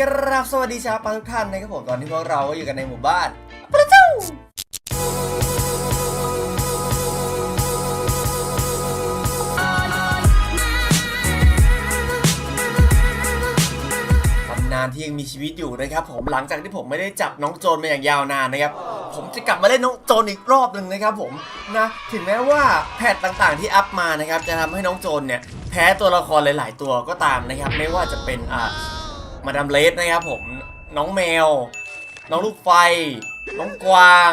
กราบสวัสดีชาวปาทุกท่านนะครับผมตอนนี้พวกเราก็อยู่กันในหมู่บ้านปะเจ้าตำนานที่ยังมีชีวิตอยู่นะครับผมหลังจากที่ผมไม่ได้จับน้องโจรมาอย่างยาวนานนะครับ ผมจะกลับมาเล่นน้องโจรอีกรอบหนึ่งนะครับผมนะถึงแม้ว่าแพทต่างๆที่อัพมานะครับจะทำให้น้องโจรเนี่ยแพ้ตัวละครหลาย ๆ ตัวก็ตามนะครับ ไม่ว่าจะเป็นอ่า มาดามเลสนะครับผมน้องแมว น้องลูกไฟ น้องกวาง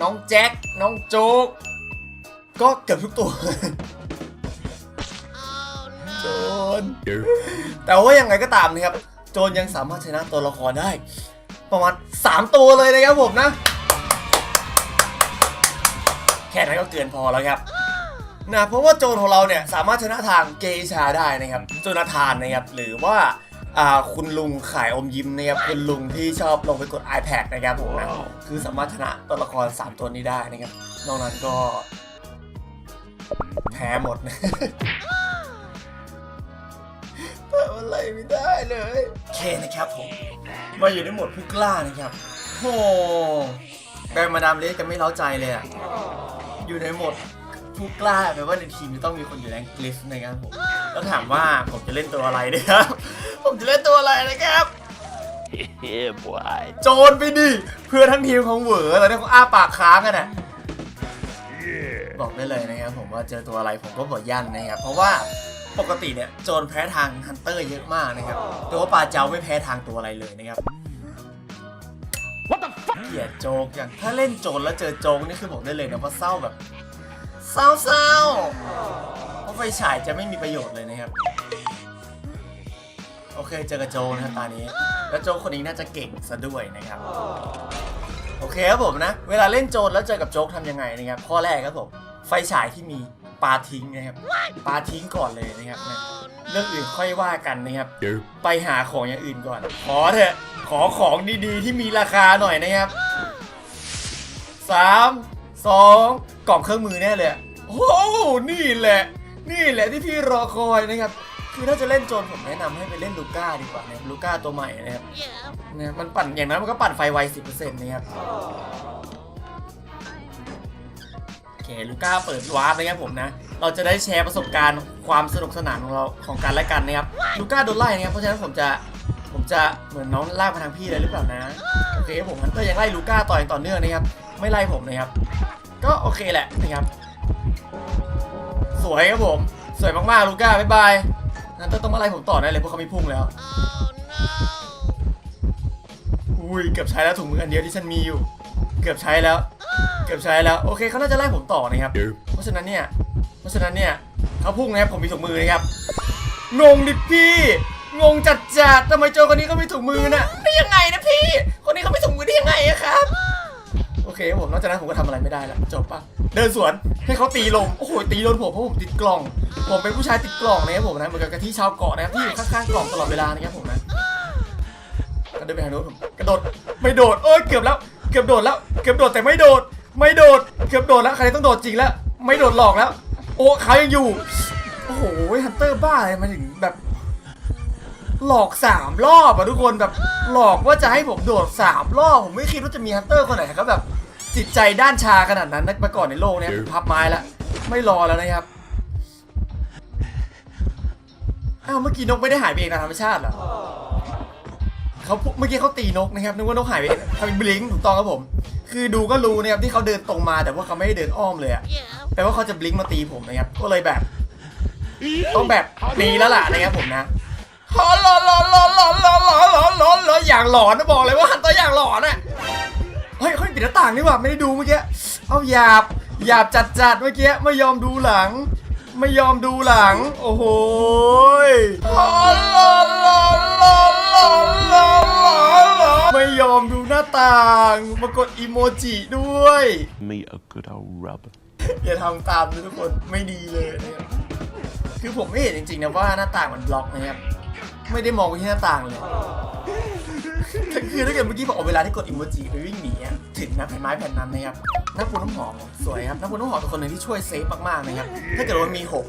น้องแจ็ค น้องโจ๊ก ก็เกือบทุกตัวโจนแต่ว่ายังไงก็ตามนะครับ โจนยังสามารถชนะตัวละครได้ ประมาณ 3 ตัวเลยนะครับผมนะ แค่นั้นก็เกินพอแล้วครับนะเพราะว่าโจรของเราเนี่ยสามารถชนะทางเกชาได้นะครับโจนาธานนะครับหรือว่า คุณลุงขายอมยิ้มนะครับคุณลุงที่ชอบลงไปกด iPad นะครับผมนะคือสามารถชนะตัวละคร 3 ตัวนี้ได้นะครับ นอกนั้นก็แพ้หมดนะทำอะไรไม่ได้เลยโอเคนะครับผม มาอยู่ในโหมดผู้กล้านะครับโอ้แบมมาดามเลสจะไม่เล้าใจเลยอะอยู่ในโหมดผู้กล้าแปลว่าในทีมจะต้องมีคนอยู่แรงกลิฟนะครับผมแล้วถามว่าผมจะเล่นตัวอะไรนะครับ ผมจะเล่นตัวอะไรนะครับ yeah, boy. โจรไปดิ เพื่อทั้งทีมของเหวอตอนนี้เขาอ้าปากค้างกันอะบอกได้เลยนะครับผมว่าเจอตัวอะไรผมก็บอกยันนะครับ เพราะว่าปกติเนี่ยโจรแพ้ทางฮันเตอร์เยอะมากนะครับแต่ว่าปลาเจ้าไม่แพ้ทางตัวอะไรเลยนะครับ What the fuck? เกลียดโจกอย่างถ้าเล่นโจรแล้วเจอโจกนี่คือบอกได้เลยนะว่าเศร้าแบบเศร้าเศร้าเพราะไฟฉายจะไม่มีประโยชน์เลยนะครับโอ เคเจอกับโจนะครับตอนนี้ แล้วโจกคนนี้น่าจะเก่งซะด้วยนะครับ โอเคครับผมนะ เวลาเล่นโจรแล้วเจอกับโจ๊กทำยังไงนะครับ ข้อแรกครับผม ไฟฉายที่มีปาทิ้งนะครับ ปาทิ้งก่อนเลยนะครับนะเรื่องอื่นค่อยว่ากันนะครับ ไปหาของอย่างอื่นก่อน ขอเถอะ ขอของดีๆ ที่มีราคาหน่อยนะครับสามสองกล่องเครื่องมือแน่เลยอะโอ้โหนี่แหละ นี่แหละที่พี่รอคอยนะครับ คือถ้าจะเล่นโจรผมแนะนำให้ไปเล่นลูก้าดีกว่านะครับลูก้าตัวใหม่นะครับเนี่ยมันปั่นอย่างนั้นมันก็ปั่นไฟไว10%นะครับโอเคลูก้าเปิดวาร์ปนะครับผมนะ เราจะได้แชร์ประสบการณ์ความสนุกสนานของเราของกันและกันนะครับลูก้าโดนไล่นะครับเพราะฉะนั้นผมจะผมจะเหมือนน้องลากมาทางพี่เลยหรือเปล่านะโอเคผมฮันเตอร์ยังไล่ลูก้าต่ออย่างต่อเนื่องนะครับ ไม่ไล่ผมนะครับ ก็โอเคแหละนะครับ สวยครับผม สวยมากๆลูก้าบ๊ายบาย ฮันเตอร์ต้องมาไล่ผมต่อได้เลยเพราะเขามีพุ่งแล้ว อุ้ยเกือบใช้แล้วถุงมืออันเดียวที่ฉันมีอยู่ เกือบใช้แล้ว เกือบใช้แล้วโอเคเขาน่าจะไล่ผมต่อนะครับ เพราะฉะนั้นเนี่ยเพราะฉะนั้นเนี่ยเขาพุ่งนะครับผมมีถุงมือนะครับงงดิพี่งงจัดจัดๆทำไมโจรคนนี้เขามีถุงมือน่ะได้ยังไงนะพี่ คนนี้เขามีถุงมือได้ยังไงอะครับ โอเคผมนอกจากนั้นผมก็ทำอะไรไม่ได้แล้วจบปะเดินสวนให้เขาตีลมโอ้โหตีโดนผมเพราะผมติดกล่อง ผมเป็นผู้ชายติดกล่องนะครับผมนะเหมือนกับกะทิชาวเกาะนะครับที่อยู่ข้างๆกล่องตลอดเวลานะครับผมนะก็เดินไปทางโน้นผมกระโดดไม่โดดเอ้ยเกือบแล้วเกือบโดดแล้วเกือบโดดแต่ไม่โดด ไม่โดดเกือบโดดแล้วใครต้องโดดจริงแล้ว ไม่โดดหลอกแล้ว โอ้เขายังอยู่โอ้โหฮันเตอร์บ้าอะไรมาถึงแบบหลอกสามรอบอะทุกคนแบบหลอกว่าจะให้ผมโดดสามรอบ ผมไม่คิดว่าจะมีฮันเตอร์คนไหนเขาแบบ จิตใจด้านชาขนาดนั้นนะมาก่อนในโลกเนี้ยพับไม้ละไม่รอแล้วนะครับอ้าวเมื่อกี้นกไม่ได้หายไปเองตามธรรมชาติเหรอเขาพูเมื่อกี้เขาตีนกนะครับนึกว่านกหายไปเองทำเป็นบลิงก์ถูกต้องครับผม คือดูก็รู้นะครับที่เขาเดินตรงมาแต่ว่าเขาไม่ได้เดินอ้อมเลยอะแปลว่าเขาจะบลิงก์มาตีผมนะครับก็เลยแบบต้องแบบนี้แล้วล่ะนะครับผมนะหลอนหลอนหลอนหลอนหลอนหลอนหลอนหลอนหลอนหลอนอย่างหลอนนะบอกเลยว่าฮันเตอร์อย่างหลอนอะเฮ้ยเขาปิดหน้าต่างนี่หว่าไม่ได้ดูเมื่อกี้เอาหยาบหยาบจัดจัดๆเมื่อกี้ไม่ยอมดูหลัง ไม่ยอมดูหลัง โอ้โหยลอนลอนลอนลอนลอนลอนลอนไม่ยอมดูหน้าต่างมากดอีโมจิด้วย Me a good old rub. อย่าทำตามนะทุกคนไม่ดีเลยนะครับคือผมไม่เห็นจริงๆนะว่าหน้าต่างมันบล็อกนะครับไม่ได้มองไปที่หน้าต่างเลย คือถ้าเกิดเมื่อกี้บอกเอาเวลาที่กดอิโมจิไปวิ่งหนีอะถึงนะแผ่นไม้แผ่นนั้นนะครับน้ำปูน้ำหอมสวยครับน้ำปูน้ำหอมเป็นคนหนึ่งที่ช่วยเซฟมากๆนะครับถ้าเกิดว่ามีหก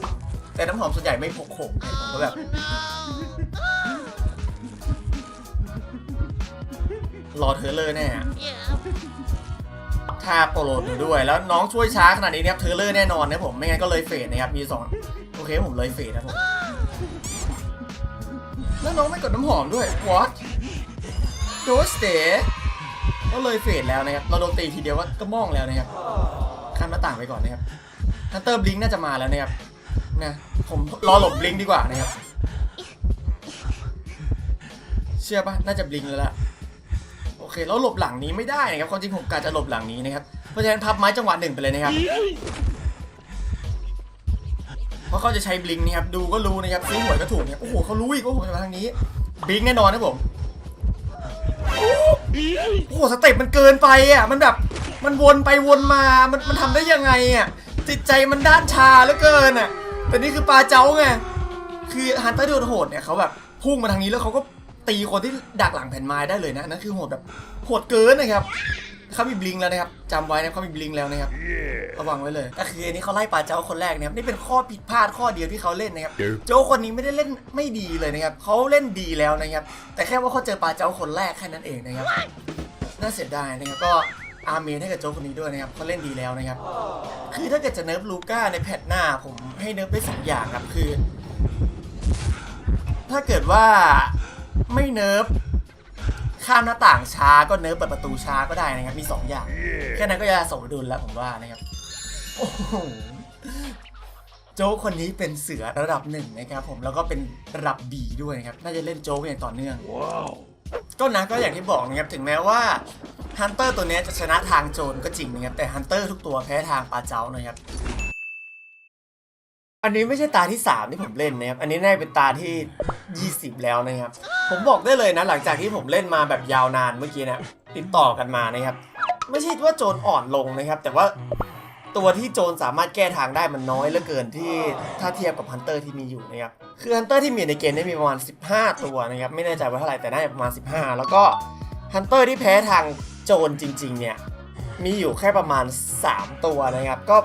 แต่น้ำหอมส่วนใหญ่ไม่พกหกผมก็แบบรอเธอเลยแน่ถ้าโปรโลดอด้วย แล้วน้องช่วยช้าขนาดนี้นะครับเธอเลอร์แน่นอนนะผมไม่งั้นก็เลยเฟดนะครับมีสองโอเคผมเลยเฟดนะผมแล้วน้องไม่กดน้ำหอมด้วย what ดสเตก็เลยเฟดแล้วนะครับ เราโดนตีทีเดียวก็ก็มองแล้วนะครับข้ามหน้าต่างไปก่อนนะครับฮันเตอร์บลิงน่าจะมาแล้วนะครับนะผมรอหลบบลิงดีกว่านะครับ เชื่อปะน่าจะบลิงแล้วล่ะโอเคแล้วหลบหลังนี้ไม่ได้นะครับความจริงผมกะจะหลบหลังนี้นะครับเพราะฉะนั้นพับไม้จังหวะหนึ่งไปเลยนะครับเพราะเขาจะใช้บลิงนะครับดูก็รู้นะครับซื้อหวยก็ถูกเนี่ยโอ้โหเขารู้อีกว่าผมจะมาทางนี้บลิงแน่นอนนะผม โอ้โหสเต็ปมันเกินไปอะ มันแบบ มันวนไปวนมา มันมันทำได้ยังไงอะ จิตใจมันด้านชาเหลือเกินอะ แต่นี่คือปลาเจ้าไง คือฮันเตอร์โดนโหดเนี่ยเขาแบบพุ่งมาทางนี้แล้วเขาก็ตีคนที่ดักหลังแผ่นไม้ได้เลยนะนั่นคือโหดแบบโหดเกินนะครับ เขามีบลิงแล้วนะครับจำไว้นะเขามีบลิงแล้วนะครับระวังไว้เลยก็คืออันนี้เขาไล่ปลาเจ้าคนแรกนะครับนี่เป็นข้อผิดพลาดข้อเดียวที่เขาเล่นนะครับโจคนนี้ไม่ได้เล่นไม่ดีเลยนะครับเขาเล่นดีแล้วนะครับ แต่แค่ว่าเขาเจอปลาเจ้าคนแรกแค่นั้นเองนะครับน่าเสียดายนะครับก็อาร์เมนให้กับโจคนนี้ด้วยนะครับเขาเล่นดีแล้วนะครับ คือถ้าเกิดจะเนิร์ฟลูก้าในแพทหน้าผมให้เนิร์ฟได้สองอย่างครับคือ ถ้าเกิดว่าไม่เนิร์ฟ ข้ามหน้าต่างช้าก็เนิร์ฟเปิดประตูช้าก็ได้นะครับ มีสองอย่าง แค่นั้นก็จะสมดุลแล้วผมว่านะครับโอ้โหโจ๊กคนนี้เป็นเสือระดับหนึ่งนะครับผมแล้วก็เป็นระดับ B ด้วยนะครับ น่าจะเล่นโจ๊กอย่างต่อเนื่อง Wow. ก็นะก็อย่างที่บอกนะครับถึงแม้ว่าฮันเตอร์ตัวเนี้ยจะชนะทางโจรก็จริงนะครับแต่ฮันเตอร์ทุกตัวแพ้ทางปลาเจ้านะครับ อันนี้ไม่ใช่ตาที่ 3 ที่ผมเล่นนะครับ อันนี้น่าจะเป็นตาที่ 20 แล้วนะครับ ผมบอกได้เลยนะ หลังจากที่ผมเล่นมาแบบยาวนานเมื่อกี้นะติดต่อกันมานะครับ ไม่ใช่ว่าโจรอ่อนลงนะครับ แต่ว่าตัวที่โจรสามารถแก้ทางได้มันน้อยเหลือเกินที่ถ้าเทียบกับฮันเตอร์ที่มีอยู่นะครับ คือฮันเตอร์ที่มีในเกมเนี้มีประมาณ 15 ตัวนะครับ ไม่แน่ใจว่าเท่าไหร่แต่น่าจะประมาณ 15 แล้วก็ฮันเตอร์ที่แพ้ทางโจรจริง ๆ เนี่ยมีอยู่แค่ประมาณ 3 ตัวนะครับ ก็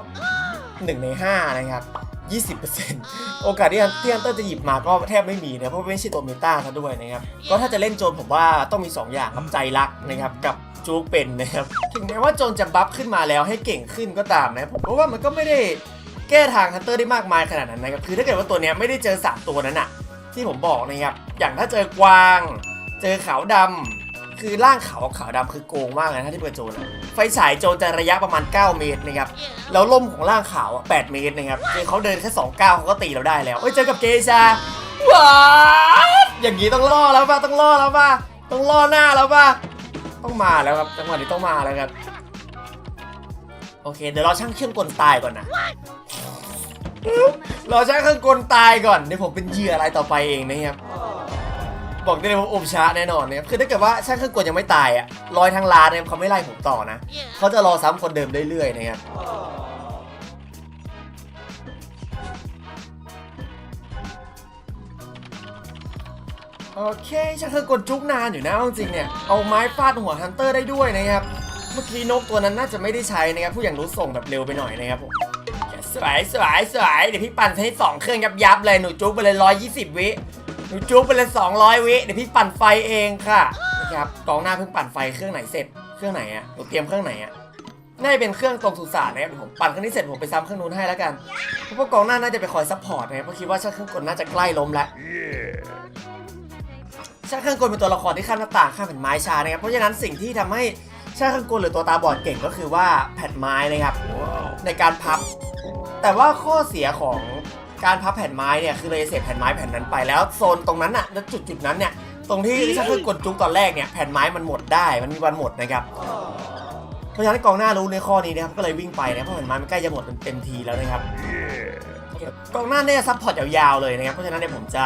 1 ใน 5 นะครับ 20%โอกาสที่ที่ฮันเตอร์จะหยิบมาก็แทบไม่มีนะเพราะไม่ใช่ตัวเมตาซะด้วยนะครับก็ถ้าจะเล่นโจรผมว่าต้องมี 2 อย่างครับใจรักนะครับกับจูกเป็นนะครับถึงแม้ว่าโจรจะบัฟขึ้นมาแล้วให้เก่งขึ้นก็ตามนะผมก็ว่ามันก็ไม่ได้แก้ทางฮันเตอร์ได้มากมายขนาดนั้นนะครับคือถ้าเกิดว่าตัวเนี้ยไม่ได้เจอ 3 ตัวนั้นอะที่ผมบอกนะครับอย่างถ้าเจอกวาง เจอขาวดำ คือร่างขาวกับขาวดำคือโกงมากเลยนะถ้าที่เป็นโจรอะไฟฉายโจรจะระยะประมาณ 9 เมตรนะครับแล้วล่มของร่างขาวอะ8เมตรนะครับคือเขาเดินแค่2ก้าวเขาก็ตีเราได้แล้วเอ้ยเจอกับเกชาว้าวอย่างนี้ต้องล่อแล้วป่ะต้องล่อแล้วป่ะต้องล่อหน้าแล้วป่ะต้องมาแล้วครับจังหวะนี้ต้องมาแล้วครับโอเคเดี๋ยวเราช่างเครื่องกลตายก่อนนะเราช่างเครื่องกลตายก่อนเดี๋ยวผมเป็นเหยื่ออะไรต่อไปเองนะครับ บอกได้เลยว่าอมช้าแน่นอนนะครับคือถ้าเกิดว่าช่างเครื่องกลยังไม่ตายอะลอยทางลานเนี่ยเขาไม่ไล่ผมต่อนะเขาจะรอซ้ำคนเดิมเรื่อยๆนะครับโอเคช่างเครื่องกลจุกนานอยู่นะเอาจริงๆเนี่ยเอาไม้ฟาดหัวฮันเตอร์ได้ด้วยนะครับเมื่อกี้นกตัวนั้นน่าจะไม่ได้ใช้นะครับผู้อย่างรู้ส่งแบบเร็วไปหน่อยนะครับผมสวยสวยสวยเดี๋ยวพี่ปั่นให้สองเครื่องยับยับๆเลยหนูจุกไปเลยร้อยยี่สิบวิ หนูจุ๊บไปเลย200 วิเดี๋ยวพี่ปั่นไฟเองค่ะนะครับกองหน้าเพิ่งปั่นไฟเครื่องไหนเสร็จเครื่องไหนอะหนูเตรียมเครื่องไหนอะน่าจะเป็นเครื่องตรงสุสานนะครับเดี๋ยวผมปั่นเครื่องนี้เสร็จผมไปซ้ำเครื่องนู้นให้แล้วกันเพราะว่ากองหน้าน่าจะไปคอยซัพพอร์ตนะครับเพราะคิดว่าช่างเครื่องกลน่าจะใกล้ล้มแล้วช่างเครื่องกลเป็นตัวละครที่ข้ามหน้าต่างข้ามแผ่นไม้ช้านะครับเพราะฉะนั้นสิ่งที่ทำให้ช่างเครื่องกลหรือตัวตาบอดเก่งก็คือว่าแผ่นไม้นะครับ Wow. ในการพับ แต่ว่าข้อเสียของ การพับแผ่นไม้เนี่ยคือเราจะเสียบแผ่นไม้แผ่นนั้นไปแล้วโซนตรงนั้นอะแล้วจุดจุดๆนั้นเนี่ยตรงที่ช่างเครื่องกลจุกตอนแรกเนี่ยแผ่นไม้มันหมดได้มันมีวันหมดนะครับเพราะฉะนั้นกองหน้ารู้ในข้อนี้นะครับก็เลยวิ่งไปนะเพราะแผ่นไม้มันใกล้จะหมดเต็มทีแล้วนะครับกองหน้าเนี่ยซัพพอร์ตยาวๆเลยนะครับเพราะฉะนั้นเนี่ยผมจะ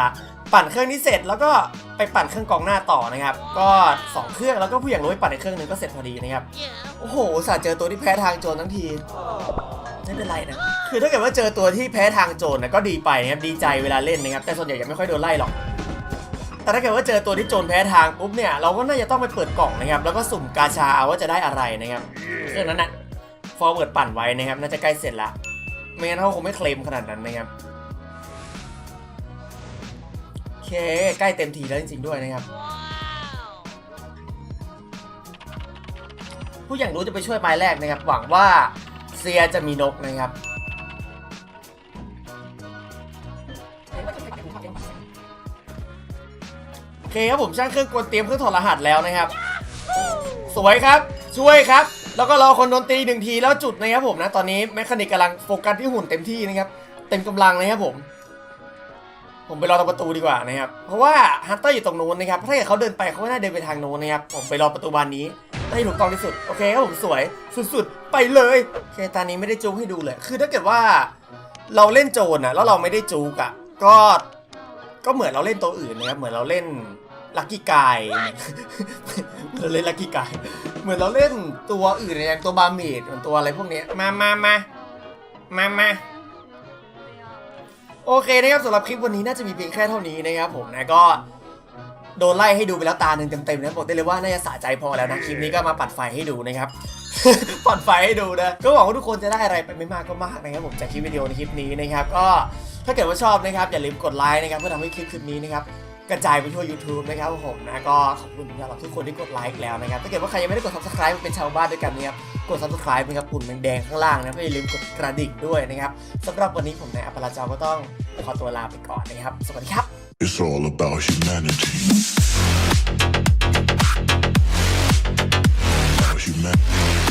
ปั่นเครื่องนี้เสร็จแล้วก็ไปปั่นเครื่องกองหน้าต่อนะครับ ก็สองเครื่องแล้วก็ผู้อย่างรู้ไปปั่นในเครื่องหนึงก็เสร็จพอดีนะครับ โอ้โหอุตสาห์เจอตัวที่แพ้ทางโจรทั้งที ไม่เป็นไรนะ คือถ้าเกิดว่าเจอตัวที่แพ้ทางโจรนะก็ดีไปนะครับดีใจเวลาเล่นนะครับ แต่ส่วนใหญ่ยังไม่ค่อยโดนไล่หรอก แต่ถ้าเกิดว่าเจอตัวที่โจรแพ้ทางปุ๊บเนี่ยเราก็น่าจะต้องไปเปิดกล่องนะครับ แล้วก็สุ่มกาชาเอาว่าจะได้อะไรนะครับเรื่องนั้นนะฟอร์เวิร์ดปั่นไว้นะครับน่าจะใกล้เสร็จละไม่งั้นเขาคงไม่เคลมขนาดนั้นนะครับโอเคใกล้เต็มทีแล้วจริงๆด้วยนะครับผู้อย่างรู้จะไปช่วยปลายแรกนะครับ หวังว่า เซียจะมีนกนะครับ โอเคครับผมช่างเครื่องกลเตรียมเครื่องถอดรหัสแล้วนะครับ สวยครับช่วยครับ แล้วก็รอคนโดนตีหนึ่งทีแล้วจุดนะครับผมนะ ตอนนี้แมคคานิกกำลังโฟกัสที่หุ่นเต็มที่นะครับ เต็มกำลังเลยครับผม ผมไปรอตรงประตูดีกว่านะครับ เพราะว่าฮันเตอร์อยู่ตรงนู้นนะครับ ถ้าเกิดเขาเดินไปเขาก็น่าเดินไปทางนู้นนะครับ ผมไปรอประตูบานนี้น่าจะถูกต้องที่สุด โอเคครับผมสวยสุดๆ ไปเลยโอเคตอนนี้ไม่ได้จูให้ดูเลย คือถ้าเกิดว่าเราเล่นโจรนะแล้วเราไม่ได้จูกอะก็ก็เหมือนเราเล่นตัวอื่นนะครับ เหมือนเราเล่นลักกี้กายเราเล่นลักกี้กาย เหมือนเราเล่นตัวอื่นอย่างตัวบาร์เมดเหมือนตัวอะไรพวกนี้ มามามามามา โอเคนะครับสำหรับคลิปวันนี้น่าจะมีเพียงแค่เท่านี้นะครับผมนะก็โดนไล่ให้ดูไปแล้วตาหนึ่งเต็มๆนะบอกได้เลยว่าน่าจะสะใจพอแล้วนะคลิปนี้ก็มาปัดไฟให้ดูนะครับ ปัดไฟให้ดูนะก็หวังว่าทุกคนจะได้อะไรไปไม่มากก็มากนะครับผมจากคลิปวิดีโอในคลิปนี้นะครับก็ถ้าเกิดว่าชอบนะครับอย่าลืมกดไลค์นะครับเพื่อทำให้คลิปคลิปนี้นะครับ กระจายไปทั่ว YouTube นะครับผมนะก็ขอบคุณสำหรับทุกคนที่กดไลค์แล้วนะครับถ้าเกิดว่าใครยังไม่ได้กด Subscribe เป็นชาวบ้านด้วยกันนะครับกด Subscribe นะครับปุ่มแดงๆข้างล่างนะไม่ลืมกดกระดิ่งด้วยนะครับสำหรับวันนี้ผมนายอัปราจาก็ต้องขอตัวลาไปก่อนนะครับ สวัสดีครับ It's all about humanity humanity